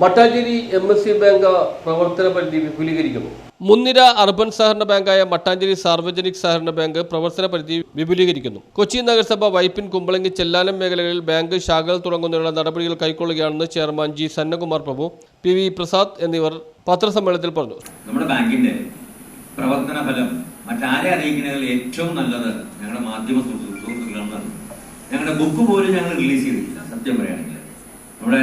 Mattancherry M S C bank പ്രവർത്തന പരിധി വിപുലീകരിക്കുന്നു. മുൻനിര അർബൻ സഹകരണ ബാങ്കായ മട്ടാഞ്ചേരി സാർവജനിക് സഹകരണ ബാങ്ക് പ്രവർത്തന പരിധി വിപുലീകരിക്കുന്നു. കൊച്ചി നഗരസഭ വൈപ്പിൻ കുമ്പളങ്ങി ചെല്ലാനം മേഖലകളിൽ ബാങ്ക് ശാഖകൾ തുടങ്ങുന്നതിനുള്ള നടപടികൾ കൈക്കൊള്ളുകയാണെന്ന് chairman G Sannakumar Prabhu P V Prasad എന്നിവർ പത്രസമ്മേളനത്തിൽ പറഞ്ഞു. നമ്മുടെ ബാങ്കിന്റെ പ്രവർത്തന ഫലം മറ്റാരെ അറിയിക്കുന്നതിൽ ഏറ്റവും നല്ലത് ഞങ്ങളുടെ മാധ്യമ സുഹൃത്തുക്കളാണ് ഞങ്ങളുടെ ബുക്ക് പോലും ഞങ്ങൾ റിലീസ് ചെയ്തിട്ടില്ല സത്യം പറയുകയാണെങ്കിൽ. നമ്മുടെ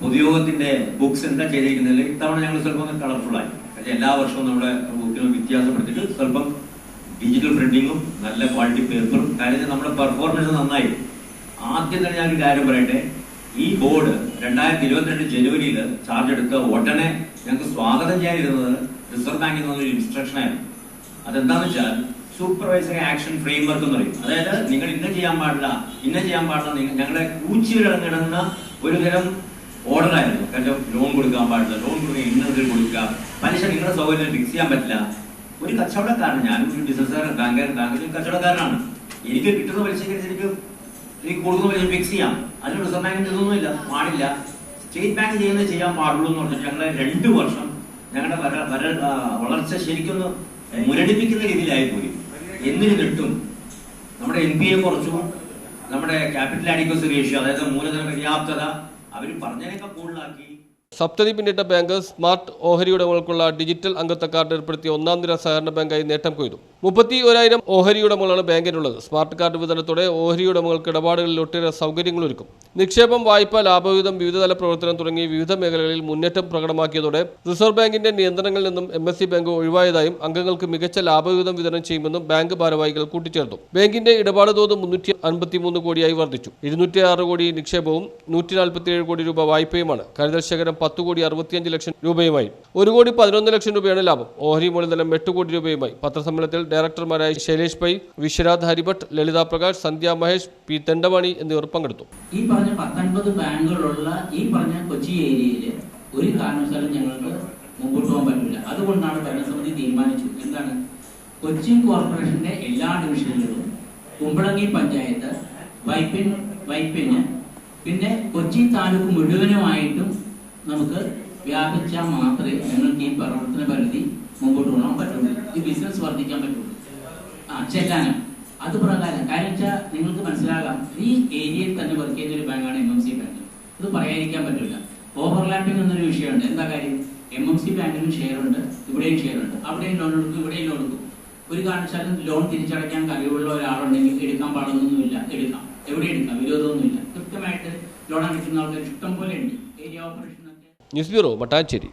പൊതുയോഗത്തിന്റെ ബുക്സ് എന്താ ചെയ്തിരിക്കുന്നില്ല ഇത്തവണ ഞങ്ങൾ സ്വല്പം ആയി. പക്ഷേ എല്ലാ വർഷവും നമ്മുടെ ബുക്കിനും വ്യത്യാസപ്പെടുത്തിയിട്ട് സ്വല്പം ഡിജിറ്റൽ പ്രിന്റിങ്ങും നല്ല ക്വാളിറ്റി പേപ്പറും കാര്യം നമ്മുടെ പെർഫോമൻസ് നന്നായി. ആദ്യം തന്നെ ഞാനൊരു കാര്യം പറയട്ടെ. ഈ ബോർഡ് രണ്ടായിരത്തി ഇരുപത്തിരണ്ട് ജനുവരിയിൽ ചാർജ് എടുത്ത ഉടനെ ഞങ്ങൾക്ക് സ്വാഗതം ചെയ്യാനിരുന്നത് റിസർവ് ബാങ്കിൽ നിന്നൊരു ഇൻസ്ട്രക്ഷൻ ആയിരുന്നു. അതെന്താന്ന് വെച്ചാൽ സൂപ്പർവൈസറി ആക്ഷൻ ഫ്രെയിംവർക്ക് എന്ന് പറയും. അതായത് നിങ്ങൾ ഇന്ന ചെയ്യാൻ പാടില്ല ഇന്ന ചെയ്യാൻ പാടില്ല ഞങ്ങളെ ഞങ്ങളുടെ ഊച്ചിയിലിറങ്ങിടുന്ന ഒരു തരം ഓർഡർ ആയിരുന്നു. കാരണം ലോൺ കൊടുക്കാൻ പാടില്ല. ലോൺ കൊടുക്കുക ഇന്നതിൽ കൊടുക്കുക പലിശ നിങ്ങളുടെ സൗകര്യം ഫിക്സ് ചെയ്യാൻ പറ്റില്ല. ഒരു കച്ചവടക്കാരൻ ഞാനും ഒരു ബിസിനസ്സുകാരൻ ബാങ്കുകാരൻ ബാങ്കിൽ കച്ചവടക്കാരനാണ്. എനിക്ക് കിട്ടുന്ന പലിശയ്ക്ക് എനിക്ക് എനിക്ക് കൊടുക്കുന്ന പലിശ ഫിക്സ് ചെയ്യാം. അതിന് റിസർവ് ബാങ്കിന്റെ ഇതൊന്നുമില്ല പാടില്ല. സ്റ്റേറ്റ് ബാങ്ക് ചെയ്യുന്നത് ചെയ്യാൻ പാടുള്ളൂ എന്ന് പറഞ്ഞിട്ട് ഞങ്ങളെ രണ്ട് വർഷം ഞങ്ങളുടെ വര വര വളർച്ച ശരിക്കൊന്ന് മുരടിപ്പിക്കുന്ന രീതിയിലായി പോയി കിട്ടും? നമ്മുടെ എൻ പി എ കുറച്ചു. നമ്മുടെ ക്യാപിറ്റൽ അഡിക്വസി റേഷ്യോ അതായത് മൂലധന പര്യാപ്തത അവർ പിന്നിട്ട ബാങ്ക് സ്മാർട്ട് ഓഹരി ഉടമകൾക്കുള്ള ഡിജിറ്റൽ അംഗത്വ കാർഡ് ഏർപ്പെടുത്തിയ ഒന്നാം നിര സഹകരണ ബാങ്കായി നേട്ടം കൊയ്തു. മുപ്പത്തി ഒരായിരം ഓഹരി ഉടമകളാണ് ബാങ്കിനുള്ളത്. സ്മാർട്ട് കാർഡ് വിതരണത്തോടെ ഓഹരി ഉടമകൾക്ക് ഇടപാടുകളിൽ ഒട്ടേറെ സൗകര്യങ്ങൾ ഒരുക്കും നിക്ഷേപം വായ്പ ലാഭവിഹിതം വിവിധതല പ്രവർത്തനം തുടങ്ങി വിവിധ മേഖലകളിൽ മുന്നേറ്റം പ്രകടമാക്കിയതോടെ റിസർവ് ബാങ്കിന്റെ നിയന്ത്രണങ്ങളിൽ നിന്നും എം എസ് സി ബാങ്ക് ഒഴിവായതായും അംഗങ്ങൾക്ക് മികച്ച ലാഭവിഹിതം വിതരണം ചെയ്യുമെന്നും ബാങ്ക് ഭാരവാഹികൾ കൂട്ടിച്ചേർത്തു. ബാങ്കിന്റെ ഇടപാട് തോത് മുന്നൂറ്റി അൻപത്തിമൂന്ന് കോടിയായി വർദ്ധിച്ചു. ഇരുന്നൂറ്റി ആറ് കോടി നിക്ഷേപവും നൂറ്റി നാൽപ്പത്തിയേഴ് കോടി രൂപ വായ്പയുമാണ്. കരുതൽ ശേഖരം പത്ത് കോടി അറുപത്തിയഞ്ച് ലക്ഷം രൂപയുമായി. ഒരു കോടി പതിനൊന്ന് ലക്ഷം രൂപയാണ് ലാഭം. ഓഹരി മൂലധനം എട്ട് കോടി രൂപയുമായി. പത്രസമ്മേളനത്തിൽ ഡയറക്ടർമാരായ ശൈലേഷ് പൈ വിശ്വനാഥ് ഹരിഭട്ട് ലളിത പ്രകാശ് സന്ധ്യ മഹേഷ് പി തെണ്ടമണി എന്നിവർ പങ്കെടുത്തു. ഈ പറഞ്ഞ പത്തൊൻപത് ബാങ്കുകളുള്ള ഈ പറഞ്ഞ കൊച്ചി ഏരിയയിലെ ഒരു കാരണവശാലും ഞങ്ങൾക്ക് മുമ്പോട്ട് പോകാൻ പറ്റില്ല. അതുകൊണ്ടാണ് ഭരണസമിതി തീരുമാനിച്ചു എന്താണ്? കൊച്ചി കോർപ്പറേഷന്റെ എല്ലാ ഡിവിഷനുകളിലും കുമ്പളങ്ങി പഞ്ചായത്ത് വൈപ്പിൻ വൈപ്പിന് പിന്നെ കൊച്ചി താലൂക്ക് മുഴുവനുമായിട്ടും നമുക്ക് വ്യാപിച്ചാൽ മാത്രമേ ഞങ്ങൾക്ക് ഈ പ്രവർത്തന പരിധി മുമ്പോട്ട് പോകണം. പറ്റുള്ളൂ ഈ ബിസിനസ് വർദ്ധിക്കാൻ പറ്റുള്ളൂ ആ ചെല്ലാനം. അത് പ്രകാരം കാര്യം വെച്ചാൽ നിങ്ങൾക്ക് മനസ്സിലാകാം ഈ ഏരിയയിൽ തന്നെ വർക്ക് ചെയ്യുന്ന ഒരു ബാങ്കാണ് എം എം സി ബാങ്ക് ഇത് പറയാതിരിക്കാൻ പറ്റില്ല. ഓവർലാപ്പിംഗ് എന്നൊരു വിഷയമുണ്ട്. എന്താ കാര്യം? എം എം സി ബാങ്കിനും ഷെയർ ഉണ്ട്. ഇവിടെയും ഷെയർ ഉണ്ട്. അവിടെയും ലോൺ എടുക്കും ഇവിടെയും ലോൺ എടുക്കും. ഒരു കാരണവശാലും ലോൺ തിരിച്ചടയ്ക്കാൻ കഴിവുള്ള ഒരാളുണ്ടെങ്കിൽ എടുക്കാൻ പാടുന്നൊന്നുമില്ല എടുക്കാം. എവിടെ എടുക്കാം? വിരോധമൊന്നുമില്ല. കൃത്യമായിട്ട് ലോൺ അടയ്ക്കുന്ന ആൾക്കാർ ഇഷ്ടം പോലെ ഉണ്ട്. Area operation news bureau Mattancherry